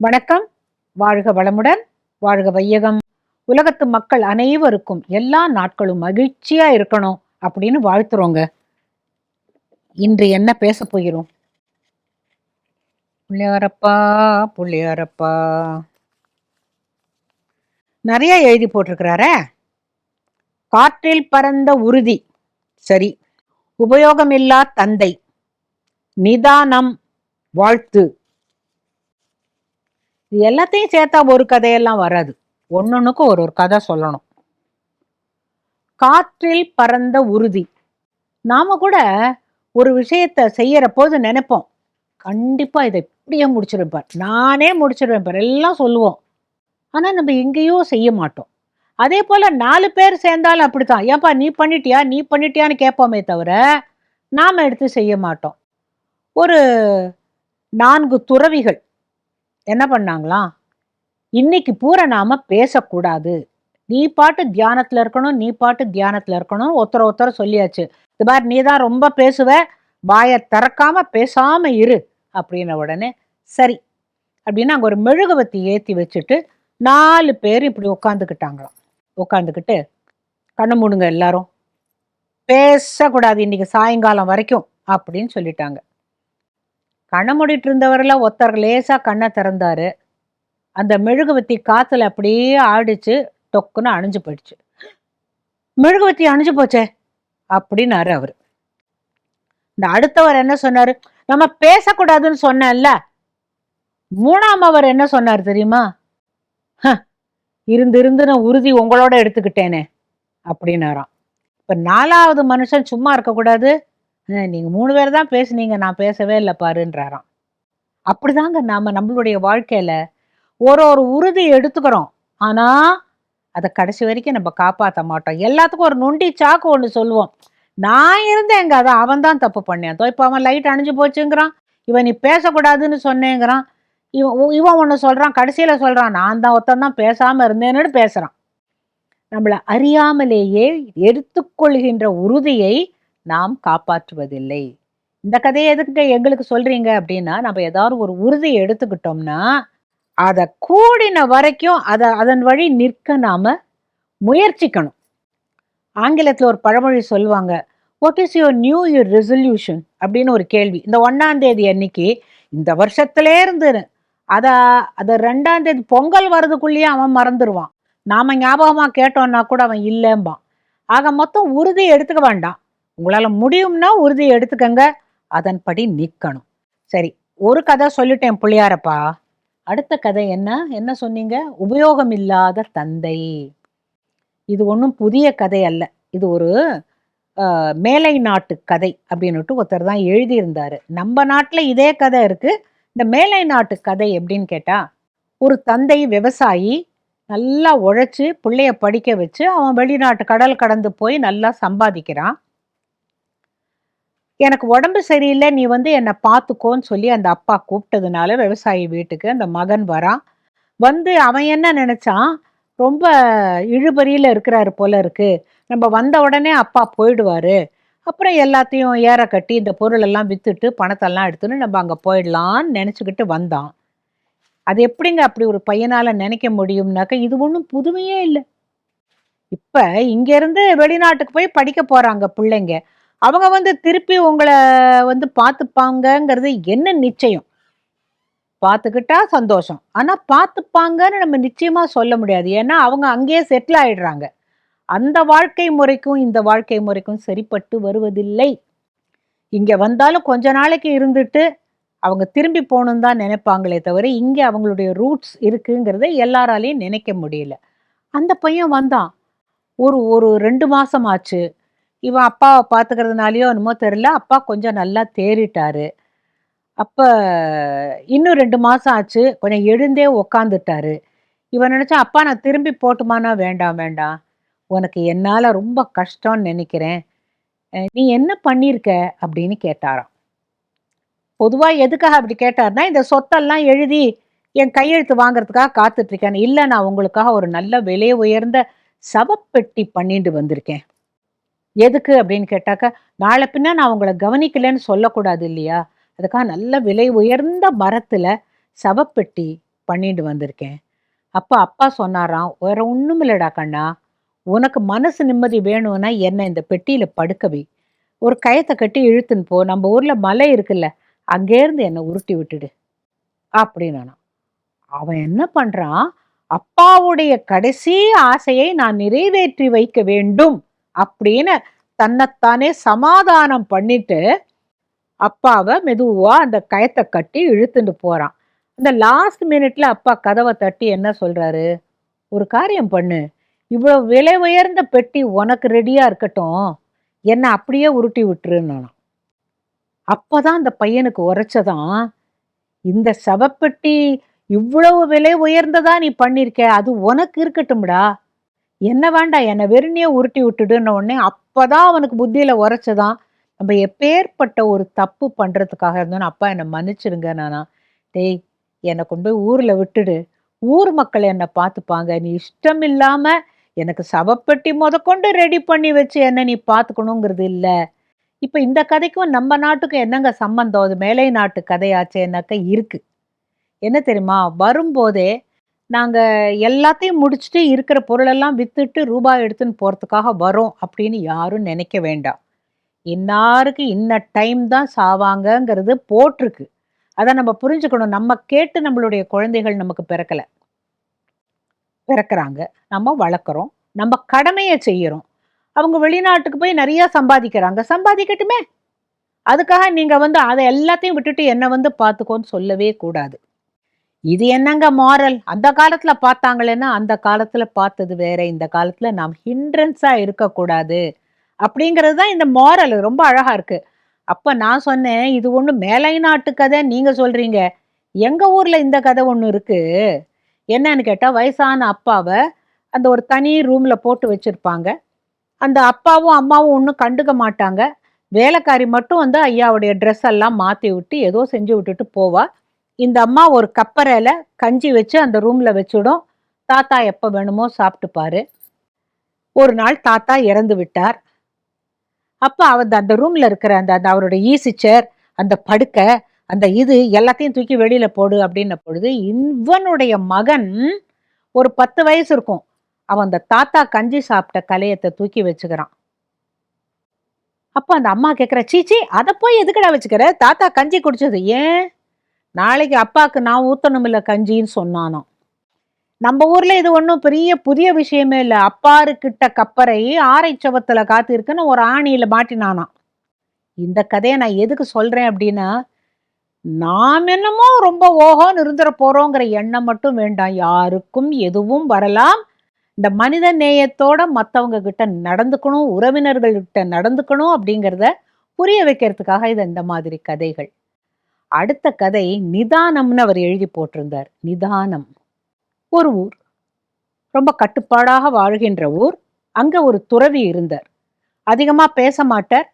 வணக்கம். வாழ்க வளமுடன் வாழ்க வையகம். உலகத்து மக்கள் அனைவருக்கும் எல்லா நாட்களும் மகிழ்ச்சியா இருக்கணும் அப்படின்னு வாழ்த்துறோங்க. இன்று என்ன பேச போகிறோம்? புள்ளியாரப்பா புள்ளியாரப்பா. நிறைய எழுதி போட்டிருக்கிறாரே. காற்றில் பறந்த உறுதி. சரி. உபயோகமில்லா தந்தை. நிதானம் வாழ்த்து. இது எல்லாத்தையும் சேர்த்தா ஒரு கதையெல்லாம் வராது. ஒன்னொன்னுக்கும் ஒரு ஒரு கதை சொல்லணும். காற்றில் பறந்த உறுதி. நாம கூட ஒரு விஷயத்த செய்யற போது நினைப்போம். கண்டிப்பா இதை இப்படியே முடிச்சிருப்பார் நானே முடிச்சிருவேன் பார். எல்லாம் சொல்லுவோம். ஆனா நம்ம எங்கேயோ செய்ய மாட்டோம். அதே போல நாலு பேர் சேர்ந்தாலும் அப்படித்தான். ஏப்பா நீ பண்ணிட்டியா? நீ பண்ணிட்டியான்னு கேட்போமே தவிர நாம எடுத்து செய்ய மாட்டோம். ஒரு நான்கு துறவிகள். என்ன பண்ணாங்களாம்? இன்னைக்கு பூரா நாம பேசக்கூடாது. நீ பாட்டு தியானத்துல இருக்கணும் நீ பாட்டு தியானத்துல இருக்கணும் ஒருத்தர ஒருத்தர சொல்லியாச்சு. இது மாதிரி நீ தான் ரொம்ப பேசுவ வாயை திறக்காம பேசாம இரு அப்படின்ன உடனே சரி அப்படின்னு அங்கே ஒரு மெழுகுவத்தி ஏற்றி வச்சுட்டு நாலு பேர் இப்படி உட்காந்துக்கிட்டாங்களாம் உட்காந்துக்கிட்டு கண்ணு மூடுங்க எல்லாரும். பேசக்கூடாது இன்னைக்கு சாயங்காலம் வரைக்கும் அப்படின்னு சொல்லிட்டாங்க. கண்ணை மூடிட்டு இருந்தவரெல்லாம் ஒருத்தர் லேசா கண்ணை திறந்தாரு. அந்த மெழுகுவத்தி காற்றுல அப்படியே ஆடிச்சு டொக்குன்னு அணிஞ்சு போயிடுச்சு. மெழுகுவத்தி அணிஞ்சு போச்சே? அப்படின்னாரு அவர். இந்த அடுத்தவர் என்ன சொன்னார்? நம்ம பேசக்கூடாதுன்னு சொன்னேன்ல. மூணாம் அவர் என்ன சொன்னார் தெரியுமா? "ஹ, இருந்து இருந்து நான் உறுதி உங்களோட எடுத்துக்கிட்டேனே அப்படின்னாராம். இப்போ நாலாவது மனுஷன் சும்மா இருக்கக்கூடாது. நீங்க மூணு பேர் தான் பேசுனீங்க நான் பேசவே இல்லை பாருன்றாராம். அப்படிதாங்க நாம நம்மளுடைய வாழ்க்கையில ஒரு ஒரு உறுதி எடுத்துக்கிறோம். ஆனா அதை கடைசி வரைக்கும் நம்ம காப்பாற்ற மாட்டோம். எல்லாத்துக்கும் ஒரு நொண்டி சாக்கு ஒன்று சொல்லுவோம். நான் இருந்தேங்க அதான் அவன் தான் தப்பு பண்ணேன். அதோ இப்போ அவன் லைட் அணிஞ்சு போச்சுங்கிறான். இவன் நீ பேசக்கூடாதுன்னு சொன்னேங்கிறான். இவன் உ- இவன் ஒன்று சொல்கிறான் கடைசியில் சொல்கிறான் நான் தான் ஒருத்தன் தான் பேசாமல் இருந்தேன்னு பேசுகிறான் நம்மளை அறியாமலேயே எடுத்துக்கொள்கின்ற உறுதியை நாம் காப்பாற்றுவதில்லை. இந்த கதையை எதுக்கு எங்களுக்கு சொல்றீங்க அப்படின்னா நம்ம ஏதாவது ஒரு உறுதியை எடுத்துக்கிட்டோம்னா அதை கூடின வரைக்கும் அதை அதன் வழி நிற்க நாம முயற்சிக்கணும். ஆங்கிலத்தில் ஒரு பழமொழி சொல்லுவாங்க what is your new year resolution அப்படின்னு ஒரு கேள்வி. இந்த ஒன்னாம் தேதி அன்னைக்கு இந்த வருஷத்திலே இருந்து அதை அதை ரெண்டாம் தேதி பொங்கல் வர்றதுக்குள்ளேயே அவன் மறந்துடுவான் நாம ஞாபகமாக கேட்டோன்னா கூட அவன் இல்லைம்பான். ஆக மொத்தம் உறுதி எடுத்துக்க வேண்டாம். உங்களால் முடியும்னா உறுதி எடுத்துக்கங்க. அதன்படி நிற்கணும் சரி ஒரு கதை சொல்லிட்டேன் புள்ளியாரப்பா. அடுத்த கதை என்ன? என்ன சொன்னீங்க? உபயோகம் இல்லாத தந்தை. இது ஒன்றும் புதிய கதை அல்ல. இது ஒரு மேலை நாட்டு கதை அப்படின்னுட்டு ஒருத்தர் தான் எழுதியிருந்தார். நம்ம நாட்டில் இதே கதை இருக்குது இந்த மேலை நாட்டு கதை எப்படின்னு கேட்டால் ஒரு தந்தை விவசாயி நல்லா உழைச்சி பிள்ளைய படிக்க வச்சு அவன் வெளிநாட்டு கடல் கடந்து போய் நல்லா சம்பாதிக்கிறான். எனக்கு உடம்பு சரியில்லை நீ வந்து என்னை பார்த்துக்கோன்னு சொல்லி அந்த அப்பா கூப்பிட்டதுனால விவசாயி வீட்டுக்கு அந்த மகன் வரான் வந்து அவன் என்ன நினைச்சான்? ரொம்ப இழுபறியில் இருக்கிறாரு போல இருக்கு. நம்ம வந்த உடனே அப்பா போயிடுவாரு. அப்புறம் எல்லாத்தையும் ஏற கட்டி இந்த பொருளெல்லாம் விற்றுட்டு வித்துட்டு பணத்தெல்லாம் எடுத்துன்னு நம்ம அங்கே போயிடலான்னு நினச்சிக்கிட்டு வந்தான். அது எப்படிங்க அப்படி ஒரு பையனால் நினைக்க முடியும்னாக்க இது ஒன்றும் புதுமையே இல்லை. இப்போ இங்கேருந்து வெளிநாட்டுக்கு போய் படிக்க போகிறாங்க பிள்ளைங்க. அவங்க வந்து திருப்பி உங்களை வந்து பார்த்துப்பாங்கங்கிறது என்ன நிச்சயம்? பார்த்துக்கிட்டா சந்தோஷம். ஆனால் பார்த்துப்பாங்கன்னு நம்ம நிச்சயமா சொல்ல முடியாது. ஏன்னா அவங்க அங்கேயே செட்டில் ஆயிடுறாங்க. அந்த வாழ்க்கை முறைக்கும் இந்த வாழ்க்கை முறைக்கும் சரிப்பட்டு வருவதில்லை. இங்கே வந்தாலும் கொஞ்ச நாளைக்கு இருந்துட்டு அவங்க திரும்பி போகணுன்னு தான் நினைப்பாங்களே தவிர இங்கே அவங்களுடைய ரூட்ஸ் இருக்குங்கிறத எல்லாராலையும் நினைக்க முடியல. அந்த பையன் வந்தான். ஒரு ஒரு ரெண்டு மாதம் ஆச்சு. இவன் அப்பாவை பார்த்துக்கிறதுனாலையோ என்னமோ தெரியல. அப்பா கொஞ்சம் நல்லா தேறிட்டாரு. அப்போ இன்னும் ரெண்டு மாதம் ஆச்சு. கொஞ்சம் எழுந்தே உக்காந்துட்டாரு. இவன் நினச்சா அப்பா நான் திரும்பி போட்டுமானா? வேண்டாம் வேண்டாம். உனக்கு என்னால் ரொம்ப கஷ்டம்னு நினைக்கிறேன். நீ என்ன பண்ணியிருக்க? அப்படின்னு கேட்டாராம். பொதுவாக எதுக்காக அப்படி கேட்டார்னா இந்த சொத்தெல்லாம் எழுதி என் கையெழுத்து வாங்குறதுக்காக காத்துட்ருக்கேன் இல்லை நான் உங்களுக்காக ஒரு நல்ல விலை உயர்ந்த சவப்பெட்டி பண்ணிட்டு வந்திருக்கேன். எதுக்கு அப்படின்னு கேட்டாக்க நாளை பின்ன நான் உங்களை கவனிக்கலைன்னு சொல்லக்கூடாது இல்லையா? அதுக்காக நல்ல விலை உயர்ந்த மரத்தில் சவப்பெட்டி பண்ணிட்டு வந்திருக்கேன். அப்போ அப்பா சொன்னாராம் வேற ஒன்றும் இல்லடா கண்ணா. உனக்கு மனசு நிம்மதி வேணும்னா என்ன இந்த பெட்டியில் படுக்கவி ஒரு கயத்தை கட்டி இழுத்துன்னு போ. நம்ம ஊரில் மலை இருக்குல்ல அங்கேருந்து என்னை உருட்டி விட்டுடு. அப்படின்னு அவன் என்ன பண்ணுறான் அப்பாவுடைய கடைசி ஆசையை நான் நிறைவேற்றி வைக்க வேண்டும். அப்படின்னு தன்னைத்தானே சமாதானம் பண்ணிட்டு அப்பாவை மெதுவா அந்த கயத்தை கட்டி இழுத்துட்டு போறான். அந்த லாஸ்ட் மினிட்ல அப்பா கதவை தட்டி என்ன சொல்றாரு? ஒரு காரியம் பண்ணு. இவ்வளவு விலை உயர்ந்த பெட்டி உனக்கு ரெடியா இருக்கட்டும். என்ன அப்படியே உருட்டி விட்டுருன்னு அப்பதான் அந்த பையனுக்கு உரைச்சதான் இந்த சவப்பெட்டி இவ்வளவு விலை உயர்ந்ததா நீ பண்ணிருக்க? அது உனக்கு இருக்கட்டும்டா. என்ன வேண்டாம் என்னை வெறுமையே உருட்டி விட்டுடுன உடனே அப்போதான் அவனுக்கு புத்தியில் உரைச்சதான். நம்ம எப்பேற்பட்ட ஒரு தப்பு பண்ணுறதுக்காக இருந்தோன்னு அப்பா என்னை மன்னிச்சிருங்க நானா. டேய் என்னை கொண்டு போய் ஊரில் விட்டுடு. ஊர் மக்கள் என்னை பார்த்துப்பாங்க. நீ இஷ்டம் இல்லாமல் எனக்கு சவப்பெட்டி முதற்கொண்டு ரெடி பண்ணி வச்சு என்ன நீ பார்த்துக்கணுங்கிறது இல்லை. இப்போ இந்த கதைக்கும் நம்ம நாட்டுக்கும் என்னங்க சம்பந்தம்? அது மேலை நாட்டு கதையாச்சேனாக்க இருக்கு. என்ன தெரியுமா? வரும்போதே நாங்கள் எல்லாத்தையும் முடிச்சுட்டு இருக்கிற பொருளெல்லாம் வித்துட்டு ரூபாய் எடுத்துன்னு போகிறதுக்காக வரோம் அப்படின்னு யாரும் நினைக்க வேண்டாம். இன்னாருக்கு இன்ன டைம் தான் சாவாங்கங்கிறது போட்டிருக்கு. அதை நம்ம புரிஞ்சுக்கணும். நம்ம கேட்டு நம்மளுடைய குழந்தைகள் நமக்கு பிறக்கலை. பிறக்கிறாங்க. நம்ம வளர்க்குறோம். நம்ம கடமையை செய்கிறோம் அவங்க வெளிநாட்டுக்கு போய் நிறையா சம்பாதிக்கிறாங்க. சம்பாதிக்கட்டுமே. அதுக்காக நீங்கள் வந்து அதை எல்லாத்தையும் விட்டுட்டு என்னை வந்து பார்த்துக்கோன்னு சொல்லவே கூடாது. இது என்னங்க மாரல் அந்த காலத்துல பார்த்தாங்களேன்னா அந்த காலத்துல பார்த்தது வேற. இந்த காலத்துல நாம் ஹிண்ட்ரன்ஸா இருக்கக்கூடாது. அப்படிங்கிறது தான் இந்த மாரல் ரொம்ப அழகா இருக்கு. அப்ப நான் சொன்னேன் இது ஒண்ணு மேலை நாட்டு கதை நீங்க சொல்றீங்க. எங்க ஊர்ல இந்த கதை ஒண்ணு இருக்கு? என்னன்னு கேட்டா வயசான அப்பாவை அந்த ஒரு தனி ரூம்ல போட்டு வச்சிருப்பாங்க. அந்த அப்பாவும் அம்மாவும் ஒன்றும் கண்டுக்க மாட்டாங்க. வேலைக்காரி மட்டும் வந்து ஐயாவுடைய ட்ரெஸ் எல்லாம் மாற்றி விட்டு ஏதோ செஞ்சு விட்டுட்டு போவா. இந்த அம்மா ஒரு கப்பறையில் கஞ்சி வச்சு அந்த ரூமில் வச்சுடும். தாத்தா எப்போ வேணுமோ சாப்பிட்டுப்பாரு. ஒரு நாள் தாத்தா இறந்து விட்டார். அப்போ அவர் அந்த ரூமில் இருக்கிற அந்த அந்த அவருடைய ஈசி சேர் அந்த படுக்கை அந்த இது எல்லாத்தையும் தூக்கி வெளியில் போடு அப்படின்ன பொழுது இவனுடைய மகன் ஒரு பத்து வயசு இருக்கும். அவன் அந்த தாத்தா கஞ்சி சாப்பிட்ட கலையத்தை தூக்கி வச்சுக்கிறான். அப்போ அந்த அம்மா கேட்குற சீச்சி அதை போய் எதுக்கடா வச்சுக்கிற? தாத்தா கஞ்சி குடிச்சது ஏன்? நாளைக்கு அப்பாவுக்கு நான் ஊத்தணும் இல்லை கஞ்சின்னு சொன்னானோ நம்ம ஊர்ல இது ஒன்றும் பெரிய புதிய விஷயமே இல்லை. அப்பாரு கிட்ட கப்பரை ஆரை சவத்துல காத்திருக்குன்னு ஒரு ஆணியில மாட்டினானாம். இந்த கதையை நான் எதுக்கு சொல்றேன் அப்படின்னா நாம் என்னமோ ரொம்ப ஓஹோன்னு இருந்துட போறோங்கிற எண்ணம் மட்டும் வேண்டாம். யாருக்கும் எதுவும் வரலாம். இந்த மனித நேயத்தோட மற்றவங்க கிட்ட நடந்துக்கணும் உறவினர்கள் கிட்ட நடந்துக்கணும் அப்படிங்கிறத புரிய வைக்கிறதுக்காக இது இந்த மாதிரி கதைகள். அடுத்த கதை நிதானம்னு அவர் எழுதி போட்டிருந்தார். நிதானம். ஒரு ஊர். ரொம்ப கட்டுப்பாடாக வாழ்கின்ற ஊர். அங்க ஒரு துறவி இருந்தார். அதிகமா பேச மாட்டார்.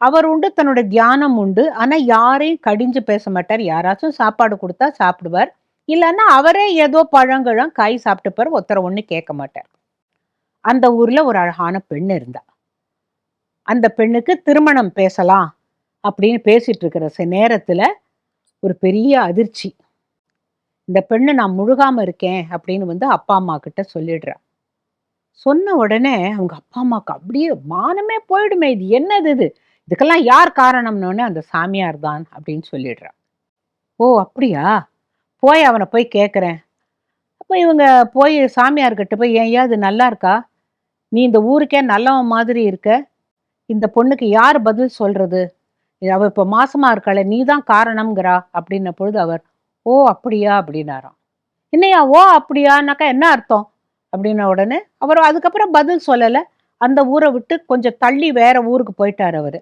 அவர் உண்டு தன்னோட தியானம் உண்டு. ஆனா யாரையும் கடிஞ்சு பேச மாட்டார். யாராச்சும் சாப்பாடு கொடுத்தா சாப்பிடுவார். இல்லைன்னா அவரே ஏதோ பழங்களும் காய் சாப்பிட்டுப்பார் ஒருத்தரை ஒண்ணு கேட்க மாட்டார். அந்த ஊர்ல ஒரு அழகான பெண் இருந்தா. அந்த பெண்ணுக்கு திருமணம் பேசலாம் அப்படின்னு பேசிட்டு இருக்கிற சில நேரத்துல ஒரு பெரிய அதிர்ச்சி. இந்த பெண்ணை நான் முழுகாம இருக்கேன் அப்படின்னு வந்து அப்பா அம்மா கிட்ட சொல்லிடுறா. சொன்ன உடனே அவங்க அப்பா அம்மாவுக்கு அப்படியே மானமே போயிடுமே இது என்னது இது? இதுக்கெல்லாம் யார் காரணம்னு அந்த சாமியார் தான் அப்படின்னு சொல்லிடுறா. ஓ அப்படியா? போய் அவனை போய் கேட்குறேன் அப்போ இவங்க போய் சாமியார்கிட்ட போய் ஏன் இது நல்லா இருக்கா? நீ இந்த ஊருக்கே நல்லவன் மாதிரி இருக்க. இந்த பொண்ணுக்கு யார் பதில் சொல்றது? அவ இப்போ மாசமா இருக்காளே நீ தான் காரணம்ங்கிறா அப்படின்ன பொழுது அவர் ஓ அப்படியா? அப்படின்னாராம். என்னையா ஓ அப்படியானாக்கா என்ன அர்த்தம்? அப்படின்ன உடனே அவர் அதுக்கப்புறம் பதில் சொல்லலை. அந்த ஊரை விட்டு கொஞ்சம் தள்ளி வேற ஊருக்கு போயிட்டார் அவர்.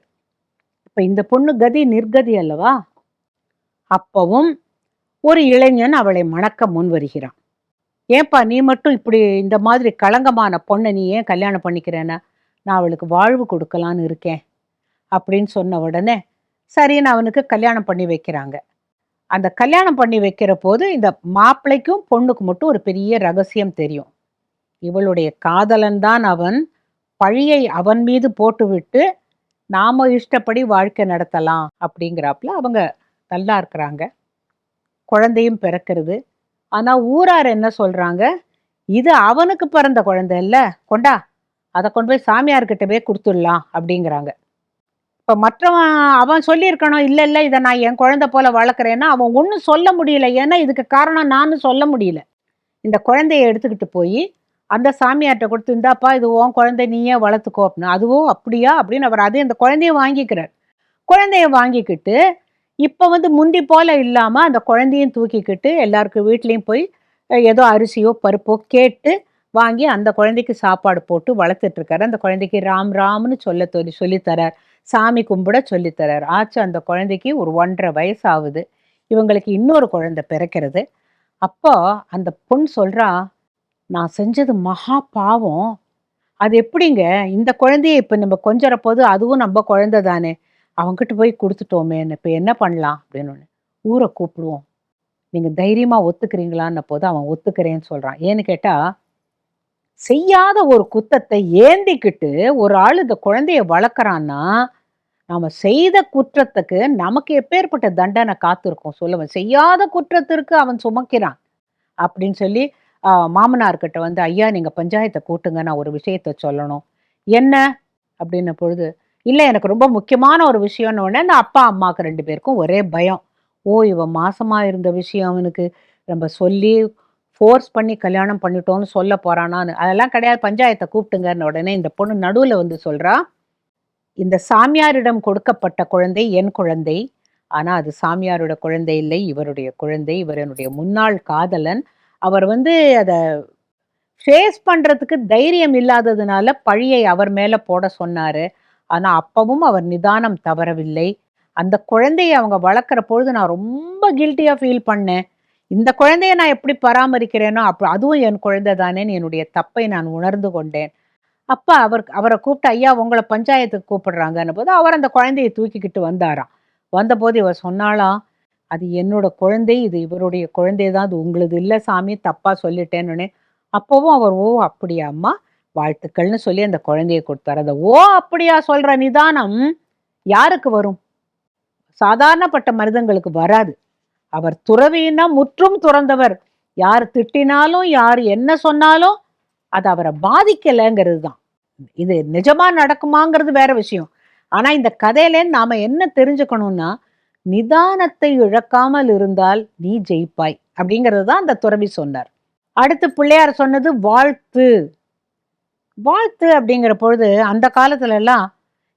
இப்ப இந்த பொண்ணு கதி நிர்கதி அல்லவா? அப்பவும் ஒரு இளைஞன் அவளை மணக்க முன் வருகிறான். ஏன்பா நீ மட்டும் இப்படி இந்த மாதிரி களங்கமான பொண்ணை நீ ஏன் கல்யாணம் பண்ணிக்கிறேன்னா? நான் அவளுக்கு வாழ்வு கொடுக்கலான்னு இருக்கேன். அப்படின்னு சொன்ன உடனே சரின்னு அவனுக்கு கல்யாணம் பண்ணி வைக்கிறாங்க. அந்த கல்யாணம் பண்ணி வைக்கிற போது இந்த மாப்பிள்ளைக்கும் பொண்ணுக்கு மட்டும் ஒரு பெரிய ரகசியம் தெரியும். இவளுடைய காதலன் தான் அவன். பழியை அவன் மீது போட்டுவிட்டு நாம இஷ்டப்படி வாழ்க்கை நடத்தலாம் அப்படிங்கிறாப்புல அவங்க நல்லா இருக்கிறாங்க. குழந்தையும் பிறக்கிறது. ஆனால் ஊரார் என்ன சொல்கிறாங்க இது அவனுக்கு பிறந்த குழந்தை இல்லை. கொண்டா அதை கொண்டு போய் சாமியார்கிட்ட போய் கொடுத்துடலாம் அப்படிங்கிறாங்க. இப்போ மற்றவன் அவன் சொல்லியிருக்கணும் இல்லை இல்லை இதை நான் என் குழந்தை போல வளர்க்குறேன்னா அவன் ஒன்றும் சொல்ல முடியல. ஏன்னா இதுக்கு காரணம் நானும் சொல்ல முடியல. இந்த குழந்தைய எடுத்துக்கிட்டு போய் அந்த சாமியார்கிட்ட கொடுத்து இந்தாப்பா இது உன் குழந்தை நீயே வளர்த்துக்கோ அப்படின்னு. அதுவும் அப்படியா? அப்படின்னு அவர் அதே அந்த குழந்தைய வாங்கிக்கிறார். குழந்தைய வாங்கிக்கிட்டு இப்போ வந்து முந்தி போல இல்லாமல் அந்த குழந்தையும் தூக்கிக்கிட்டு எல்லாருக்கும் வீட்லேயும் போய் ஏதோ அரிசியோ பருப்போ கேட்டு வாங்கி அந்த குழந்தைக்கு சாப்பாடு போட்டு வளர்த்துட்ருக்காரு அந்த குழந்தைக்கு ராம் ராம்னு சொல்ல சொல்லி சொல்லித்தரார் சாமி கும்பிட சொல்லித்தரார். ஆச்சு அந்த குழந்தைக்கு ஒரு ஒன்றரை வயசு ஆகுது இவங்களுக்கு இன்னொரு குழந்தை பிறக்கிறது. அப்போ அந்த பொண்ணு சொல்றா நான் செஞ்சது மகா பாவம். அது எப்படிங்க? இந்த குழந்தைய இப்போ நம்ம கொஞ்சற போது அதுவும் நம்ம குழந்தை தானே. அவங்ககிட்ட போய் கொடுத்துட்டோமேன்னு. இப்போ என்ன பண்ணலாம்? அப்படின்னு ஊரை கூப்பிடுவோம். நீங்கள் தைரியமாக ஒத்துக்கிறீங்களான்னு போது அவன் ஒத்துக்கிறேன்னு சொல்கிறான் ஏன்னு கேட்டால் செய்யாத ஒரு குத்தத்தை ஏந்திக்கிட்டு ஒரு ஆள் இந்த குழந்தைய வளர்க்குறான்னா நாம் செய்த குற்றத்துக்கு நமக்கு எப்பேற்பட்ட தண்டனை காத்திருக்கும் சொல்லுவன். செய்யாத குற்றத்திற்கு அவன் சுமக்கிறான் அப்படின்னு சொல்லி மாமனார்கிட்ட வந்து ஐயா நீங்கள் பஞ்சாயத்தை கூட்டுங்க நான் ஒரு விஷயத்த சொல்லணும். என்ன? அப்படின்ன பொழுது இல்லை எனக்கு ரொம்ப முக்கியமான ஒரு விஷயம்னு உடனே அந்த அப்பா அம்மாவுக்கு ரெண்டு பேருக்கும் ஒரே பயம். ஓ இவன் மாசமாக இருந்த விஷயம் அவனுக்கு. நம்ம சொல்லி ஃபோர்ஸ் பண்ணி கல்யாணம் பண்ணிட்டோம்னு சொல்ல போறானான்னு. அதெல்லாம் கிடையாது. பஞ்சாயத்தை கூப்பிட்டுங்கன்னு உடனே இந்த பொண்ணு நடுவில் வந்து சொல்றா இந்த சாமியாரிடம் கொடுக்கப்பட்ட குழந்தை என் குழந்தை. ஆனால் அது சாமியாரோட குழந்தை இல்லை இவருடைய குழந்தை இவர் என்னுடைய முன்னாள் காதலன். அவர் வந்து அதை ஃபேஸ் பண்ணுறதுக்கு தைரியம் இல்லாததுனால பழியை அவர் மேலே போட சொன்னார். ஆனால் அப்பவும் அவர் நிதானம் தவறவில்லை. அந்த குழந்தையை அவங்க வளர்க்குற பொழுது நான் ரொம்ப கில்ட்டியாக ஃபீல் பண்ணேன். இந்த குழந்தைய நான் எப்படி பராமரிக்கிறேனோ அப்போ அதுவும் என் குழந்தை தானேன்னு என்னுடைய தப்பை நான் உணர்ந்து கொண்டேன். அப்பா அவர் அவரை கூப்பிட்டு ஐயா உங்களை பஞ்சாயத்துக்கு கூப்பிடுறாங்கன்னு போது அவர் அந்த குழந்தையை தூக்கிக்கிட்டு வந்தாராம். வந்தபோது இவர் சொன்னாலாம் அது என்னோட குழந்தை இது இவருடைய குழந்தை தான் அது உங்களுது இல்லை சாமி தப்பாக சொல்லிட்டேன்னு அப்போவும் அவர் ஓ அப்படியா அம்மா வாழ்த்துக்கள்னு சொல்லி அந்த குழந்தையை கொடுத்தாரு அந்த ஓ அப்படியா சொல்கிற நிதானம் யாருக்கு வரும்? சாதாரணப்பட்ட மனிதங்களுக்கு வராது. அவர் துறவின்னா முற்றும் துறந்தவர். யார் திட்டினாலும் யார் என்ன சொன்னாலும் அது அவரை பாதிக்கலைங்கிறது தான் இது நிஜமா நடக்குமாங்கிறது வேற விஷயம். ஆனா இந்த கதையிலேருந்து நாம என்ன தெரிஞ்சுக்கணும்னா நிதானத்தை இழக்காமல் இருந்தால் நீ ஜெயிப்பாய் அப்படிங்கிறது தான் அந்த துறவி சொன்னார். அடுத்து பிள்ளையார் சொன்னது வாழ்த்து. வாழ்த்து அப்படிங்கிற பொழுது அந்த காலத்துல எல்லாம்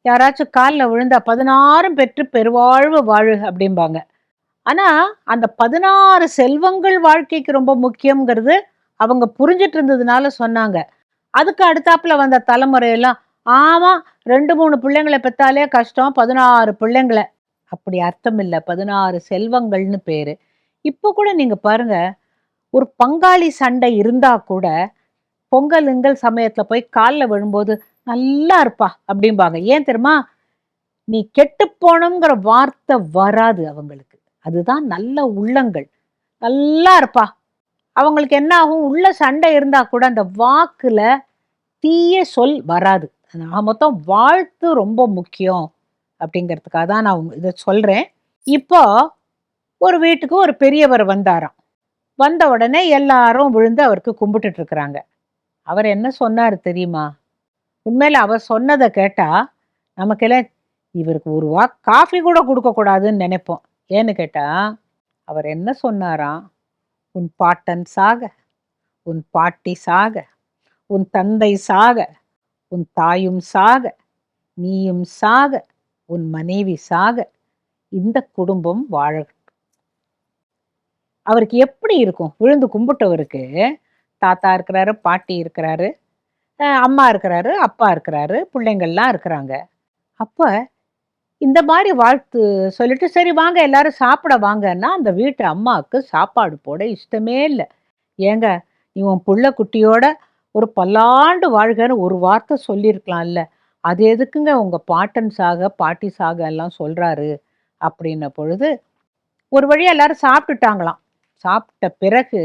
யாராச்சும் காலில் விழுந்தா பதினாறும் பெற்று பெருவாழ்வு வாழு அப்படிம்பாங்க. ஆனா அந்த பதினாறு செல்வங்கள் வாழ்க்கைக்கு ரொம்ப முக்கியங்கிறது அவங்க புரிஞ்சிட்டு இருந்ததுனால சொன்னாங்க. அதுக்கு அடுத்தாப்புல வந்த தலைமுறையெல்லாம் ஆமா ரெண்டு மூணு பிள்ளைங்களை பெத்தாலே கஷ்டம் பதினாறு பிள்ளைங்களை. அப்படி அர்த்தம் இல்லை பதினாறு செல்வங்கள்னு பேரு. இப்போ கூட நீங்க பாருங்க ஒரு பங்காளி சண்டை இருந்தா கூட பொங்கலுங்கள் சமயத்துல போய் காலில் விழும்போது நல்லா இருப்பா அப்படிம்பாங்க. ஏன் தெரியுமா? நீ கெட்டு போனோங்கிற வார்த்தை வராது அவங்களுக்கு. அதுதான் நல்ல உள்ளங்கள். நல்லா இருப்பா. அவங்களுக்கு என்ன ஆகும் உள்ள சண்டை இருந்தா கூட அந்த வாக்குல தீய சொல் வராது. நான் மொத்தம் வாழ்த்து ரொம்ப முக்கியம் அப்படிங்கிறதுக்காக தான் நான் இதை சொல்றேன். இப்போ ஒரு வீட்டுக்கு ஒரு பெரியவர் வந்தாராம். வந்த உடனே எல்லாரும் விழுந்து அவருக்கு கும்பிட்டுட்டு இருக்கிறாங்க. அவர் என்ன சொன்னார் தெரியுமா? உண்மையில் அவர் சொன்னதை கேட்டால் நமக்கெல்லாம் இவருக்கு ஒரு வா காஃபி கூட கொடுக்கக்கூடாதுன்னு நினைப்போம். ஏன்னு கேட்டால் அவர் என்ன சொன்னாராம்? உன் பாட்டன் சாக உன் பாட்டி சாக உன் தந்தை சாக உன் தாயும் சாக நீயும் சாக உன் மனைவி சாக இந்த குடும்பம் வாழ அவருக்கு எப்படி இருக்கும்? விழுந்து கும்பிட்டவருக்கு தாத்தா இருக்கிறாரு பாட்டி இருக்கிறாரு அம்மா இருக்கிறாரு அப்பா இருக்கிறாரு பிள்ளைங்கள்லாம் இருக்கிறாங்க. அப்போ இந்த மாதிரி வாழ்த்து சொல்லிட்டு சரி வாங்க எல்லாரும் சாப்பிட வாங்கன்னா அந்த வீட்டு அம்மாவுக்கு சாப்பாடு போட இஷ்டமே இல்லை. ஏங்க இவன் புள்ள குட்டியோட ஒரு பல்லாண்டு வாழ்கன்னு ஒரு வார்த்தை சொல்லியிருக்கலாம்ல. அது எதுக்குங்க உங்கள் பாட்டன் சாக பாட்டி சாக எல்லாம் சொல்கிறாரு அப்படின்ன பொழுது ஒரு வழியாக எல்லாரும் சாப்பிட்டுட்டாங்களாம். சாப்பிட்ட பிறகு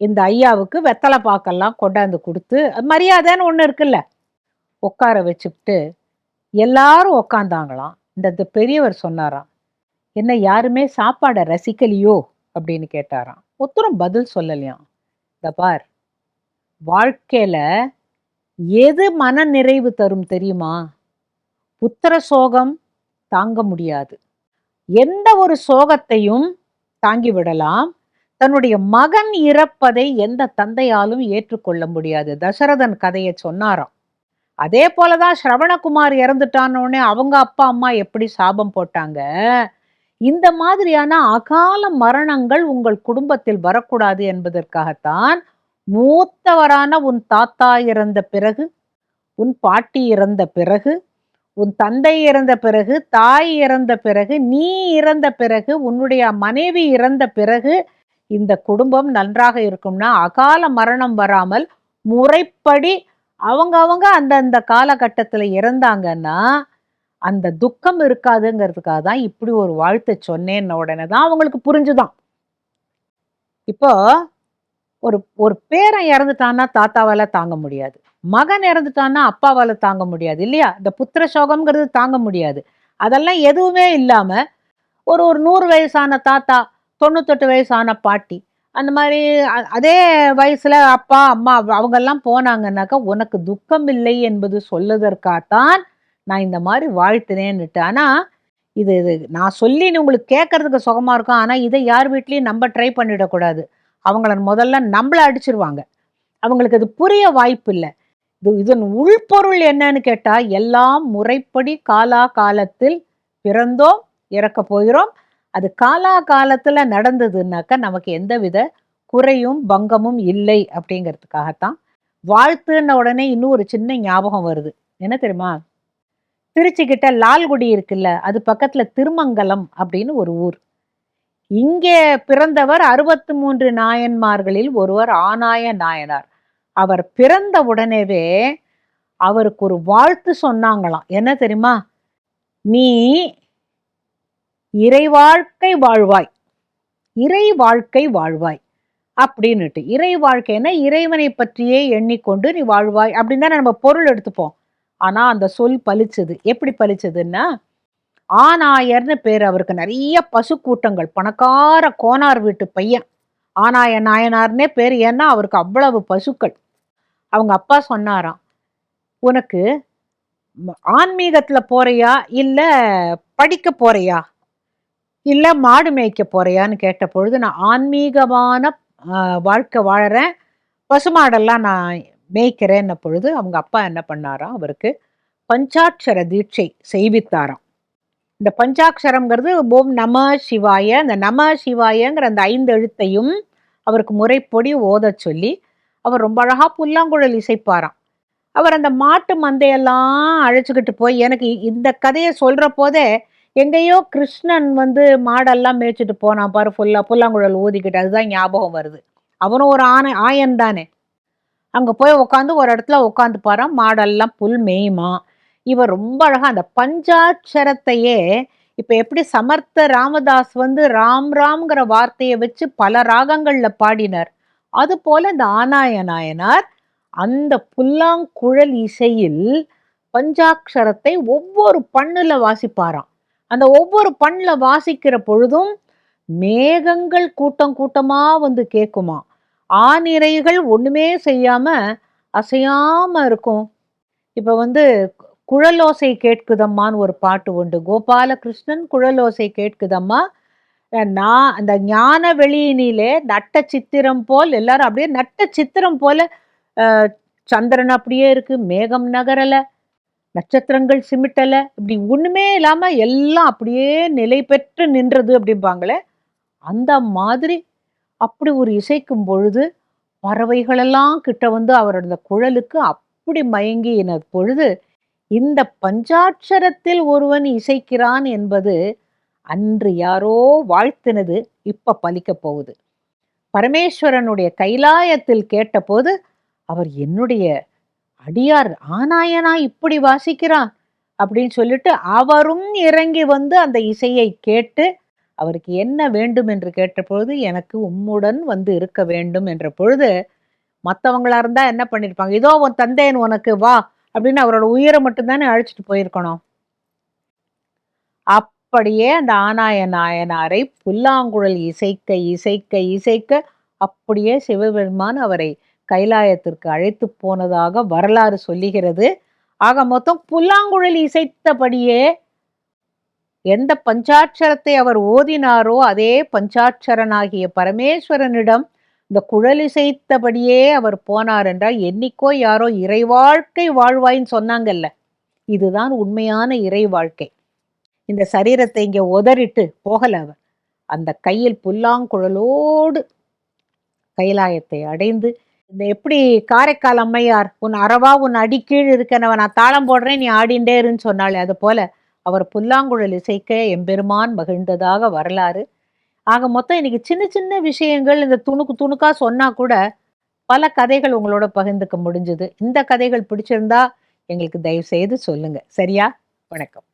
இந்த ஐயாவுக்கு வெத்தலை பாக்கெல்லாம் கொண்டாந்து கொடுத்து மரியாதைன்னு ஒன்று இருக்குல்ல? உட்கார வச்சுக்கிட்டு எல்லாரும் உக்காந்தாங்களாம். இந்த பெரியவர் சொன்னாராம் என்ன யாருமே சாப்பாடை ரசிக்கலையோ? அப்படின்னு கேட்டாராம். ஒத்தரும் பதில் சொல்லலையாம். இந்த பார் வாழ்க்கையில எது மன நிறைவு தரும் தெரியுமா? புத்திர சோகம் தாங்க முடியாது. எந்த ஒரு சோகத்தையும் தாங்கி விடலாம். தன்னுடைய மகன் இறப்பதை எந்த தந்தையாலும் ஏற்றுக்கொள்ள முடியாது. தசரதன் கதையை சொன்னாராம். அதே போலதான் ஸ்ரவணகுமார் இறந்துட்டான உடனே அவங்க அப்பா அம்மா எப்படி சாபம் போட்டாங்க? இந்த மாதிரியான அகால மரணங்கள் உங்கள் குடும்பத்தில் வரக்கூடாது என்பதற்காகத்தான் மூத்தவரான உன் தாத்தா இறந்த பிறகு உன் பாட்டி இறந்த பிறகு உன் தந்தை இறந்த பிறகு தாய் இறந்த பிறகு நீ இறந்த பிறகு உன்னுடைய மனைவி இறந்த பிறகு இந்த குடும்பம் நன்றாக இருக்கும்னா அகால மரணம் வராமல் முறைப்படி அவங்க அவங்க அந்தந்த காலகட்டத்தில் இறந்தாங்கன்னா அந்த துக்கம் இருக்காதுங்கிறதுக்காக தான் இப்படி ஒரு வாழ்த்தை சொன்னேன்ன உடனே தான் அவங்களுக்கு புரிஞ்சுதான். இப்போ ஒரு ஒரு பேரன் இறந்துட்டான்னா தாத்தாவால் தாங்க முடியாது. மகன் இறந்துட்டான்னா அப்பாவால் தாங்க முடியாது இல்லையா? இந்த புத்திர சோகம்ங்கிறது தாங்க முடியாது. அதெல்லாம் எதுவுமே இல்லாமல் ஒரு ஒரு நூறு வயசான தாத்தா தொண்ணூத்தெட்டு வயசான பாட்டி அந்த மாதிரி அதே வயசில் அப்பா அம்மா அவங்கெல்லாம் போனாங்கன்னாக்கா உனக்கு துக்கம் இல்லை என்பது சொல்லுதற்காகத்தான் நான் இந்த மாதிரி வாழ்த்தினேன்னுட்டு. ஆனால் இது இது நான் சொல்லி உங்களுக்கு கேட்கறதுக்கு சுகமாக இருக்கும். ஆனால் இதை யார் வீட்லேயும் நம்ம ட்ரை பண்ணிடக்கூடாது. அவங்கள முதல்ல நம்மள அடிச்சிருவாங்க. அவங்களுக்கு அது புரிய வாய்ப்பு இல்லை. இது இதன் உள்பொருள் என்னன்னு கேட்டால் எல்லாம் முறைப்படி காலா காலத்தில் பிறந்தோம் இறக்க போகிறோம். அது காலா காலத்துல நடந்ததுன்னாக்கா நமக்கு எந்தவித குறையும் பங்கமும் இல்லை அப்படிங்கிறதுக்காகத்தான். வாழ்த்துன்ன உடனே இன்னும் ஒரு சின்ன ஞாபகம் வருது. என்ன தெரியுமா? திருச்சிக்கிட்ட லால்குடி இருக்குல்ல அது பக்கத்துல திருமங்கலம் அப்படின்னு ஒரு ஊர். இங்கே பிறந்தவர் அறுபத்து மூன்று நாயன்மார்களில் ஒருவர் ஆனாய நாயனார். அவர் பிறந்த உடனேவே அவருக்கு ஒரு வாழ்த்து சொன்னாங்களாம். என்ன தெரியுமா? நீ இறை வாழ்க்கை வாழ்வாய். இறை வாழ்க்கை வாழ்வாய். அப்படின்னுட்டு இறை வாழ்க்கைன்னா இறைவனை பற்றியே எண்ணிக்கொண்டு நீ வாழ்வாய் அப்படின்னு தானே நம்ம பொருள் எடுத்துப்போம். ஆனால் அந்த சொல் பலிச்சது எப்படி பலிச்சதுன்னா ஆனாயர்னு பேர் அவருக்கு நிறைய பசு கூட்டங்கள் பணக்கார கோனார் வீட்டு பையன். ஆனாய நாயனார்னே பேர். ஏன்னா அவருக்கு அவ்வளவு பசுக்கள். அவங்க அப்பா சொன்னாராம் உனக்கு ஆன்மீகத்தில் போறியா? இல்லை படிக்க போறியா? இல்லை மாடு மேய்க்க போறியான்னு கேட்ட பொழுது நான் ஆன்மீகமான வாழ்க்கை வாழறேன் பசுமாடெல்லாம் நான் மேய்க்கிறேன்ன பொழுது அவங்க அப்பா என்ன பண்ணாராம் அவருக்கு பஞ்சாட்சர தீட்சை செய்வித்தாராம். இந்த பஞ்சாட்சரம்ங்கிறது ஓம் நம சிவாய அந்த நம சிவாயங்கிற அந்த ஐந்து எழுத்தையும் அவருக்கு முறைப்படி ஓதச் சொல்லி அவர் ரொம்ப அழகா புல்லாங்குழல் இசைப்பாராம். அவர் அந்த மாட்டு மந்தையெல்லாம் அழைச்சிக்கிட்டு போய் எனக்கு இந்த கதையை சொல்கிற போதே எங்கேயோ கிருஷ்ணன் வந்து மாடெல்லாம் மேய்ச்சிட்டு போனான் பாரு ஃபுல்லாக புல்லாங்குழல் ஊதிக்கிட்டு. அதுதான் ஞாபகம் வருது. அவனும் ஒரு ஆணை ஆயன் தானே. அங்கே போய் உட்காந்து ஒரு இடத்துல உட்காந்து பாராம் மாடெல்லாம் புல் மேயுமா இவர் ரொம்ப அழகாக அந்த பஞ்சாட்சரத்தையே இப்போ எப்படி சமர்த்த ராமதாஸ் வந்து ராம் ராம்ங்கிற வார்த்தையை வச்சு பல ராகங்களில் பாடினார். அது போல இந்த ஆனாய நாயனார் அந்த புல்லாங்குழல் இசையில் பஞ்சாட்சரத்தை ஒவ்வொரு பண்ணுல வாசிப்பாராம். அந்த ஒவ்வொரு பண்ணில் வாசிக்கிற பொழுதும் மேகங்கள் கூட்டம் கூட்டமாக வந்து கேட்குமா? ஆனிரைகள் ஒன்றுமே செய்யாமல் அசையாமல் இருக்கும். இப்போ வந்து குழலோசை கேட்குதம்மான்னு ஒரு பாட்டு உண்டு. கோபாலகிருஷ்ணன் குழலோசை கேட்குதம்மா நான் அந்த ஞான வெளியினிலே நட்ட சித்திரம் போல் எல்லாரும் அப்படியே நட்ட சித்திரம் போல சந்திரன் அப்படியே இருக்கு மேகம் நகரலை. நட்சத்திரங்கள் சிமிட்டலை இப்படி ஒன்றுமே இல்லாமல் எல்லாம் அப்படியே நிலை பெற்று நின்றது அப்படிம்பாங்களே அந்த மாதிரி அப்படி ஒரு இசைக்கும் பொழுது பறவைகளெல்லாம் கிட்ட வந்து அவரோட குழலுக்கு அப்படி மயங்கின பொழுது இந்த பஞ்சாட்சரத்தில் ஒருவன் இசைக்கிறான் என்பது அன்று யாரோ வாழ்த்தினது இப்ப பலிக்க போகுது. பரமேஸ்வரனுடைய கைலாயத்தில் கேட்டபோது அவர் என்னுடைய அடியார் ஆனாயனா இப்படி வாசிக்கிறான்? அப்படின்னு சொல்லிட்டு அவரும் இறங்கி வந்து அந்த இசையை கேட்டு அவருக்கு என்ன வேண்டும் என்று கேட்டபொழுது எனக்கு உம்முடன் வந்து இருக்க வேண்டும் என்ற பொழுது மற்றவங்களா இருந்தா என்ன பண்ணிருப்பாங்க? இதோ உன் தந்தையன் உனக்கு வா அப்படின்னு அவரோட உயிரை மட்டும்தானே அழைச்சிட்டு போயிருக்கணும். அப்படியே அந்த ஆனாய நாயனாரை புல்லாங்குழல் இசைக்க இசைக்க இசைக்க அப்படியே சிவபெருமான் அவரை கைலாயத்திற்கு அழைத்து போனதாக வரலாறு சொல்லுகிறது. ஆக மொத்தம் புல்லாங்குழல் இசைத்தபடியே எந்த பஞ்சாட்சரத்தை அவர் ஓதினாரோ அதே பஞ்சாட்சரனாகிய பரமேஸ்வரனிடம் இந்த குழல் இசைத்தபடியே அவர் போனார் என்றால் என்னைக்கோ யாரோ இறை வாழ்க்கை வாழ்வாயின்னு சொன்னாங்கல்ல. இதுதான் உண்மையான இறை வாழ்க்கை இந்த சரீரத்தை இங்கே உதறிட்டு போகல அவர். அந்த கையில் புல்லாங்குழலோடு கைலாயத்தை அடைந்து இந்த எப்படி காரைக்கால் அம்மையார் உன் அறவா உன் அடிக்கீழ் இருக்கனவன் நான் தாளம் போடுறேன் நீ ஆடிண்டே இருன்னு சொன்னாலே அது போல அவர் புல்லாங்குழல் இசைக்க எம்பெருமான் மகிழ்ந்ததாக வரலாறு. ஆக மொத்தம் இன்னைக்கு சின்ன சின்ன விஷயங்கள் இந்த துணுக்கு துணுக்கா சொன்னா கூட பல கதைகள் உங்களோட பகிர்ந்துக்க முடிஞ்சது. இந்த கதைகள் பிடிச்சிருந்தா எங்களுக்கு தயவு செய்து சொல்லுங்க. சரியா? வணக்கம்.